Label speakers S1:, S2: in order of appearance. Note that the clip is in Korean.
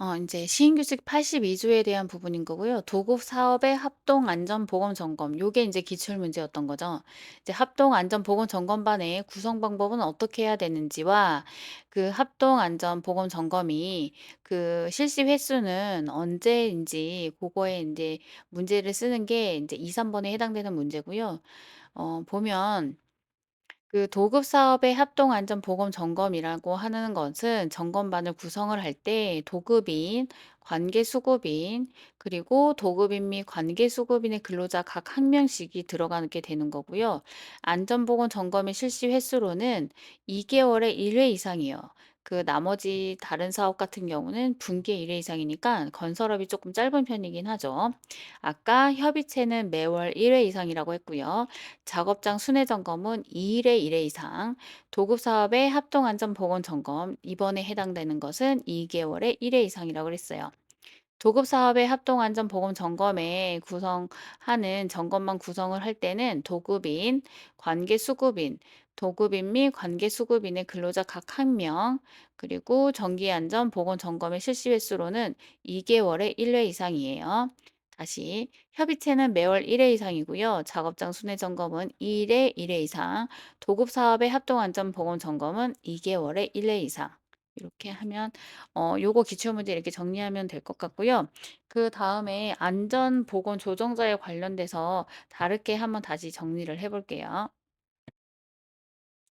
S1: 어 인제 시행규칙 82 조에 대한 부분인 거고요. 도급 사업의 합동 안전 보건 점검 요게 인제 기출 문제였던 거죠. 이제 합동 안전 보건 점검반의 구성 방법은 어떻게 해야 되는지와 그 합동 안전 보건 점검이 그 실시 횟수는 언제인지 고거에 인제 문제를 쓰는 게 인제 2-3 번에 해당되는 문제고요. 어 보면 그 도급 사업의 합동 안전 보건 점검이라고 하는 것은 점검반을 구성을 할 때 도급인, 관계 수급인, 그리고 도급인 및 관계 수급인의 근로자 각1 명씩이 들어가게 되는 거고요. 안전 보건 점검의 실시 횟수로는 2 개월에 1회 이상이에요. 그 나머지 다른 사업 같은 경우는 분기에 1회 이상이니까 건설업이 쪼끔 짧은 편이긴 하죠. 아까 협의체는 매월 1회 이상이라고 했고요. 작업장 순회 점검은 2 일에 1회 이상, 도급 사업의 합동 안전 보건 점검 이번에 해당되는 것은 2 개월에 1회 이상이라고 그랬어요. 도급 사업의 합동 안전 보건 점검에 구성하는 점검반 구성을 할 때는 도급인, 관계 수급인, 도급인 및 관계 수급인의 근로자 각1 명, 그리고 정기 안전 보건 점검의 실시 횟수로는 2 개월에 1회 이상이에요. 다시 협의체는 매월 1회 이상이고요. 작업장 순회 점검은 2 일에 1회 이상, 도급 사업의 합동 안전 보건 점검은 2 개월에 1회 이상. 이렇게 하면 어 요거 기출 문제 이렇게 정리하면 될 것 같고요. 그다음에 안전 보건 조정자에 관련돼서 다르게 한번 다시 정리를 해 볼게요.